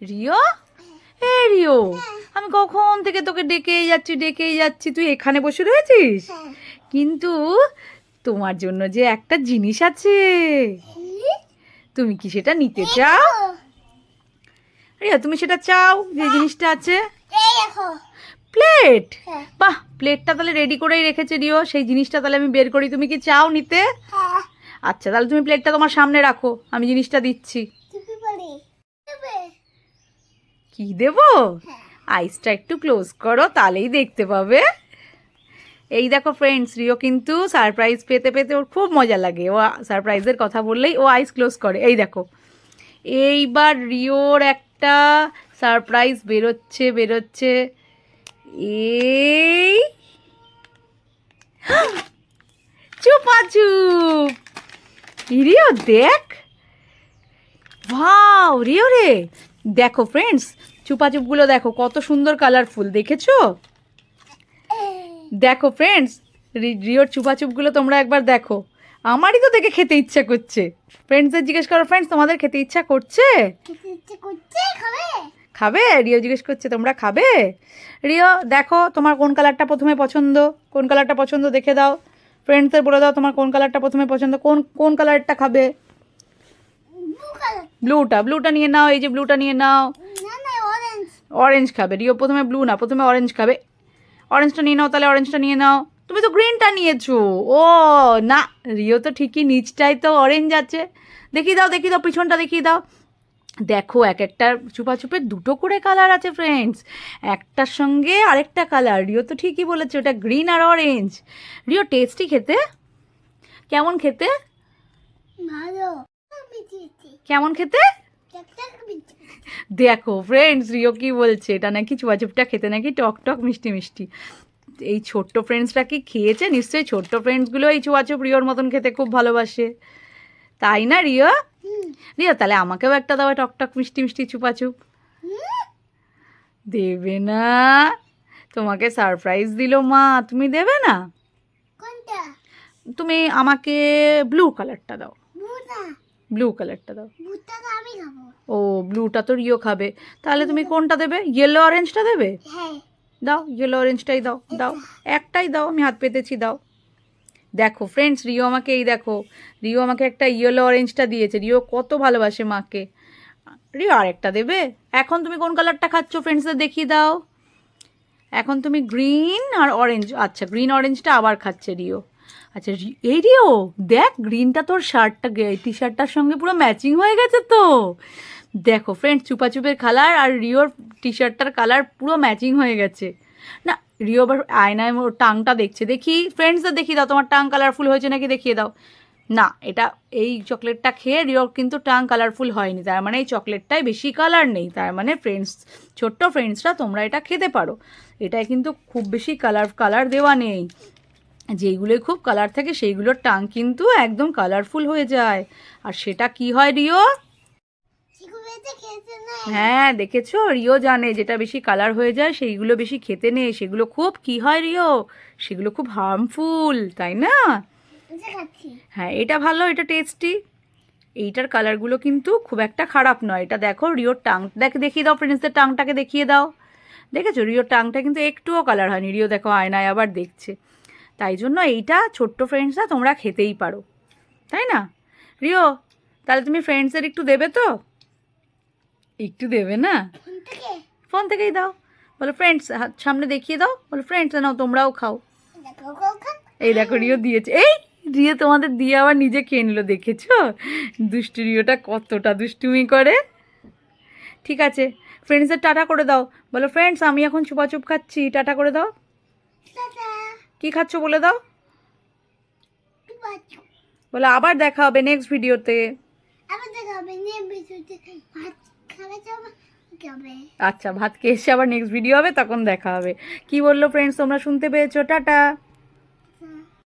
Rio? এ Rio আমি কখন থেকে তোকে ডেকেই যাচ্ছি ডেকেই যাচ্ছি? তুই এখানে বসে রয়েছিস? হ্যাঁ। কিন্তু তোমার জন্য যে একটা জিনিস আছে। তুমি কি সেটা নিতে চাও? রিয়া তুমি সেটা চাও যে জিনিসটা আছে? প্লেট? হ্যাঁ। বাহ প্লেটটা তাহলে রেডি করেই রেখেছে রিও। সেই জিনিসটা তাহলে আমি বের করি। তুমি কি চাও নিতে? হ্যাঁ। আচ্ছা তাহলে তুমি প্লেটটা তোমার সামনে রাখো। আমি জিনিসটা দিচ্ছি তুমি বলি দেবে কি দেব? আইসটা একটু ক্লোজ করো, তাহলেই দেখতে পাবে। এই দেখো ফ্রেন্ডস রিও কিন্তু সারপ্রাইজ পেতে পেতে ওর খুব মজা লাগে। ও সারপ্রাইজের কথা বললেই ও আইস ক্লোজ করে। এই দেখো। এইবার রিওর একটা সারপ্রাইজ বেরোচ্ছে বেরোচ্ছে। এই চুপাচুপ রিও, দেখ। ভাও রিও রে। দেখো ফ্রেন্ডস চুপাচুপগুলো দেখো কত সুন্দর কালারফুল দেখেছ? দেখো ফ্রেন্ডস রিওর চুপাচুপগুলো তোমরা একবার দেখো। আমারই তো দেখে খেতে ইচ্ছা করছে। ফ্রেন্ডসদের জিজ্ঞেস করো ফ্রেন্ডস তোমাদের খেতে ইচ্ছা করছে? খাবে? খাবে? রিও জিজ্ঞেস করছে তোমরা খাবে? রিও দেখো তোমার কোন কালারটা প্রথমে পছন্দ? কোন কালারটা পছন্দ দেখে দাও। ফ্রেন্ডসদের বলে দাও তোমার কোন কালারটা প্রথমে পছন্দ? কোন কোন কালারটা খাবে? ব্লুটা ব্লুটা নিয়ে নাও এই যে ব্লুটা নিয়ে নাও। অরেঞ্জ খাবে রিও প্রথমে ব্লু না প্রথমে অরেঞ্জ খাবে। অরেঞ্জটা নিয়ে নাও তাহলে অরেঞ্জটা নিয়ে নাও। তুমি তো গ্রিনটা নিয়েছো। ও না রিও তো ঠিকই নিচটাই তো অরেঞ্জ আছে। দেখিয়ে দাও দেখিয়ে দাও পিছনটা দেখিয়ে দাও। দেখো এক একটা চুপা চুপের দুটো করে কালার আছে ফ্রেন্ডস একটার সঙ্গে আরেকটা কালার রিও তো ঠিকই বলেছে ওটা গ্রিন আর অরেঞ্জ রিও টেস্টি খেতে? কেমন খেতে? ভালো। কেমন খেতে? দেখো ফ্রেন্ডস রিও কি বলছে? এটা নাকি চুপাচুপটা খেতে নাকি টক টক মিষ্টি মিষ্টি। এই ছোট্ট ফ্রেন্ডসরা কি খেয়েছে? নিশ্চয়ই ছোট্ট ফ্রেন্ডসগুলো এই চুপাচুপ রিওর মতন খেতে খুব ভালোবাসে। তাই না রিও? রিও তাহলে আমাকেও একটা দাও টক টক মিষ্টি মিষ্টি চুপাচুপ। দেবে না। তোমাকে সারপ্রাইজ দিল মা। তুমি দেবে না? তুমি আমাকে ব্লু কালারটা দাও। ব্লু কালারটা দাও। ও ব্লুটা তো রিও খাবে। তাহলে তুমি কোনটা দেবে? ইয়েলো অরেঞ্জটা দেবে? হ্যাঁ। দাও ইয়েলো অরেঞ্জটাই দাও দাও। একটাই দাও আমি হাত পেতেছি দাও। দেখো ফ্রেন্ডস রিও আমাকে এই দেখো। রিও আমাকে একটা ইয়েলো অরেঞ্জটা দিয়েছে। রিও কত ভালোবাসে মাকে। রিও আরেকটা দেবে? এখন তুমি কোন কালারটা খাচ্ছ ফ্রেন্ডসদের দেখিয়ে দাও। এখন তুমি গ্রিন আর অরেঞ্জ আচ্ছা গ্রিন অরেঞ্জটা আবার খাচ্ছে রিও। আচ্ছা এই রিও দেখ গ্রিনটা তোর শার্টটা টি শার্টটার সঙ্গে পুরো ম্যাচিং হয়ে গেছে তো। দেখো ফ্রেন্ড চুপাচুপের কালার আর রিওর টি শার্টটার কালার পুরো ম্যাচিং হয়ে গেছে। না, রিও আবার আয়নায় ওর টাংটা দেখছে। দেখি ফ্রেন্ডসদের দেখিয়ে দাও, তোমার টাং কালারফুল হয়েছে নাকি দেখিয়ে দাও। না, এটা এই চকলেটটা খেয়ে রিওর কিন্তু টাং কালারফুল হয়নি। তার মানে এই চকলেটটায় বেশি কালার নেই। তার মানে ফ্রেন্ডস ছোট্ট ফ্রেন্ডসরা তোমরা এটা খেতে পারো। এটায় কিন্তু খুব বেশি কালার কালার দেওয়া নেই। যেইগুলোই খুব কালার থাকে সেইগুলোর টাং কিন্তু একদম কালারফুল হয়ে যায়। আর সেটা কি হয় রিও? হ্যাঁ দেখেছ? রিও জানে যেটা বেশি কালার হয়ে যায় সেইগুলো বেশি খেতে নেই। সেগুলো খুব কি হয় রিও? সেগুলো খুব হার্মফুল তাই না? হ্যাঁ এটা ভালো, এটা টেস্টি এইটার কালারগুলো কিন্তু খুব একটা খারাপ নয়। এটা দেখো, রিওর টাং, দেখ, দেখিয়ে দাও ফ্রেন্ডসদের টাংটাকে দেখিয়ে দাও। দেখেছ? রিওর টাংটা কিন্তু একটুও কালার হয়নি। রিও দেখো, আয়নায় আবার দেখছে। তাই জন্য এইটা ছোট্ট ফ্রেন্ডসরা তোমরা খেতেই পারো। তাই না? রিও তাহলে তুমি ফ্রেন্ডসের একটু দেবে তো? একটু দেবে না? ফোন থেকেই দাও। বলো ফ্রেন্ডস সামনে দেখিয়ে দাও। বলো ফ্রেন্ডস নাও তোমরাও খাও। এই দেখো রিও দিয়েছে। এই রিও তোমাদের দিয়ে আবার নিজে খেয়ে নিল দেখেছ? দুষ্টু রিওটা কতটা দুষ্টুমি করে। ঠিক আছে ফ্রেন্ডসের টাটা করে দাও। বলো ফ্রেন্ডস আমি এখন চুপাচুপ খাচ্ছি। টাটা করে দাও। কি খাচ্ছ বলে দাও। বলে আবার দেখা হবে নেক্সট ভিডিওতে আচ্ছা ভাত খেয়ে এসে আবার নেক্সট ভিডিও হবে, তখন দেখা হবে। কি বলল ফ্রেন্ডস তোমরা শুনতে পেয়েছ, টাটা।